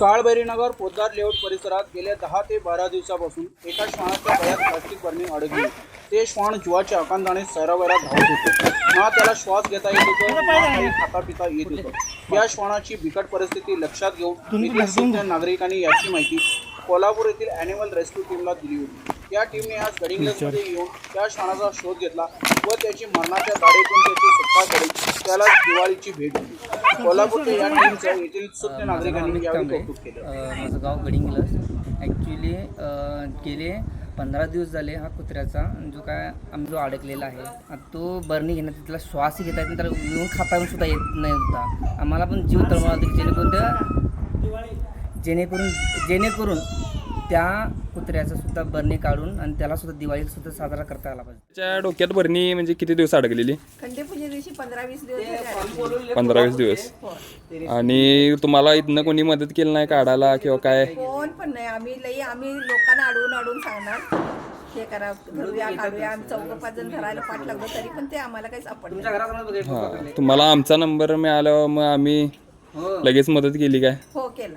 काळभैरीनगर Poddar layout परिसरात गेल्या दहा ते बारा दिवसापासून एका श्वानाच्या गळ्यात प्लास्टिक बरणी अडकली. ते श्वान जीवाच्या आकांताने सैरावैरा धावत होते. ना त्याला श्वास घेता येत होतं ना काही खाता पिता येत होतं. या श्वानाची बिकट परिस्थिती लक्षात घेऊन येथील नागरिकांनी याची माहिती कोल्हापूर येथील ॲनिमल रेस्क्यू टीमला दिली होती. या टीमने आज गडिंग्लजमध्ये येऊन त्या श्वानाचा शोध घेतला व त्याची मरणाच्या दाढेतून त्याची सुटका केली त्याला दिवाळीची भेट दिली. कोल्हापूरच्या या टीमचं येथील सुज्ञ नागरिकांनी यावेळी कौतुक केलं. अ, माझं गाव गडिंगलस ॲक्च्युली गेले पंधरा दिवस झाले हा कुत्र्याचा. जो काय आम्ही जो अडकलेला आहे तो बरणी घेण्यात तिथला श्वासही घेता येत नाही त्याला येऊन खाता येऊन सुद्धा येत नाही होता. आम्हाला पण जीव तळमळा होता जेणेकरून त्या जेणेकरून जेणेकरून त्या कुत्र्याचं सुद्धा बरणी काढून आणि त्याला सुद्धा दिवाळी सुद्धा साजरा करता आला पाहिजे. त्याच्या डोक्यात बरणी म्हणजे किती दिवस अडकलेली? खंडेपूजे दिवशी पंधरा वीस दिवस झाले आले. पंधरा वीस दिवस. आणि तुम्हाला इथनं कोणी मदत केली नाही काढायला किंवा काय? कोण पण नाही. आम्ही लई आम्ही लोकांना अडवून अडवून सांगणार. हे करा घरूया काढूया. आम्ही चौघ पाच जण धरायला पाठ लागलो तरी पण ते आम्हाला काही सापडलं हां. तुम्हाला आमचा नंबर मिळाल्यावर मग आम्ही लगेच मदत केली काय? हो काल